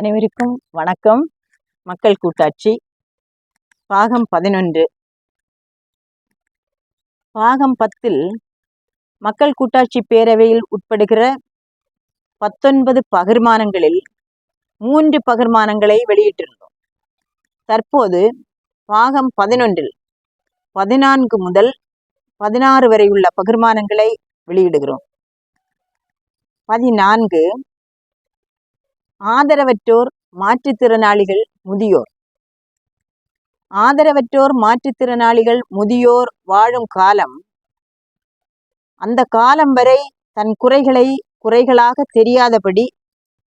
அனைவருக்கும் வணக்கம். மக்கள் கூட்டாட்சி. பாகம் பதினொன்று. பாகம் பத்தில் மக்கள் கூட்டாட்சி பேரவையில் உட்படுகிற பத்தொன்பது பகிர்மானங்களில் மூன்று பகிர்மானங்களை வெளியிட்டிருந்தோம். தற்போது பாகம் பதினொன்றில் பதினான்கு முதல் பதினாறு வரை உள்ள பகிர்மானங்களை வெளியிடுகிறோம். பதினான்கு ஆதரவற்றோர் மாற்றுத்திறனாளிகள் முதியோர். ஆதரவற்றோர் மாற்றுத்திறனாளிகள் முதியோர் வாழும் காலம். அந்த காலம் வரை தன் குறைகளை குறைகளாக தெரியாதபடி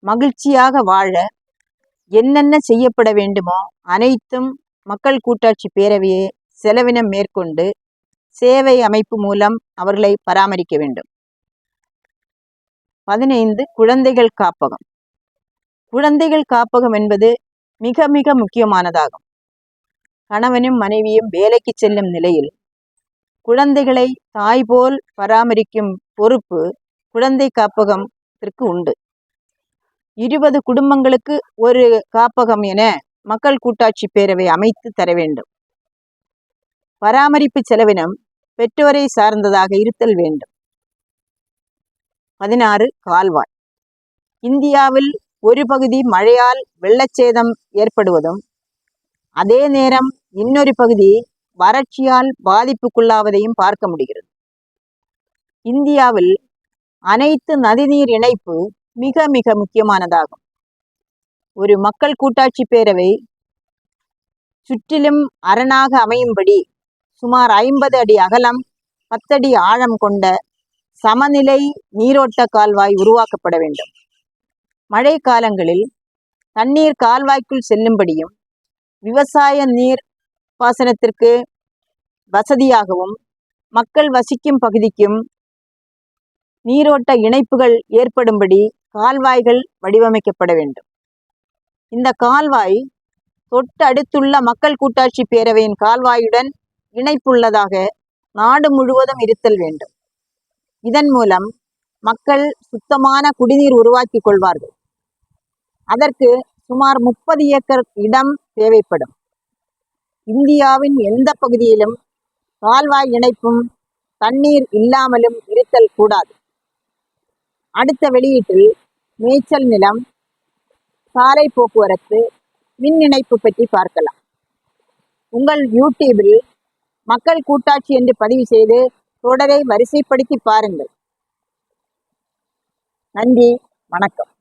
மகிழ்ச்சியாக வாழ என்னென்ன செய்யப்பட வேண்டுமோ அனைத்தும் மக்கள் கூட்டாட்சி பேரவையை செலவினம் மேற்கொண்டு சேவை அமைப்பு மூலம் அவர்களை பராமரிக்க வேண்டும். பதினைந்து குழந்தைகள் காப்பகம். குழந்தைகள் காப்பகம் என்பது மிக மிக முக்கியமானதாகும். கணவனும் மனைவியும் வேலைக்கு செல்லும் நிலையில் குழந்தைகளை தாய் போல் பராமரிக்கும் பொறுப்பு குழந்தை காப்பகத்திற்கு உண்டு. இருபது குடும்பங்களுக்கு ஒரு காப்பகம் என மக்கள் கூட்டாட்சி பேரவை அமைத்து தர வேண்டும். பராமரிப்பு செலவினம் பெற்றோரை சார்ந்ததாக இருத்தல் வேண்டும். பதினாறு கால்வாய். இந்தியாவில் ஒரு பகுதி மழையால் வெள்ளச்சேதம் ஏற்படுவதும் அதே நேரம் இன்னொரு பகுதி வறட்சியால் பாதிப்புக்குள்ளாவதையும் பார்க்க முடிகிறது. இந்தியாவில் அனைத்து நதிநீர் இணைப்பு மிக மிக முக்கியமானதாகும். ஒரு மக்கள் கூட்டாட்சி பேரவை சுற்றிலும் அரணாக அமையும்படி சுமார் ஐம்பது அடி அகலம் பத்தடி ஆழம் கொண்ட சமநிலை நீரோட்ட கால்வாய் உருவாக்கப்பட வேண்டும். மழை காலங்களில் தண்ணீர் கால்வாய்க்குள் செல்லும்படியும் விவசாய நீர் பாசனத்திற்கு வசதியாகவும் மக்கள் வசிக்கும் பகுதிக்கும் நீரோட்ட இணைப்புகள் ஏற்படும்படி கால்வாய்கள் வடிவமைக்கப்பட வேண்டும். இந்த கால்வாய் தொட்டு அடுத்துள்ள மக்கள் கூட்டாட்சி பேரவையின் கால்வாயுடன் இணைப்புள்ளதாக நாடு முழுவதும் இருத்தல் வேண்டும். இதன் மூலம் மக்கள் சுத்தமான குடிநீர் உருவாக்கி கொள்வார்கள். அதற்கு சுமார் முப்பது ஏக்கர் இடம் தேவைப்படும். இந்தியாவின் எந்த பகுதியிலும் கால்வாய் இணைப்பும் தண்ணீர் இல்லாமலும் இருத்தல் கூடாது. அடுத்த வெளியீட்டில் மேய்ச்சல் நிலம் சாலை போக்குவரத்து மின் இணைப்பு பற்றி பார்க்கலாம். உங்கள் யூடியூபில் மக்கள் கூட்டாட்சி என்று பதிவு செய்து தொடரை வரிசைப்படுத்தி பாருங்கள். நன்றி வணக்கம்.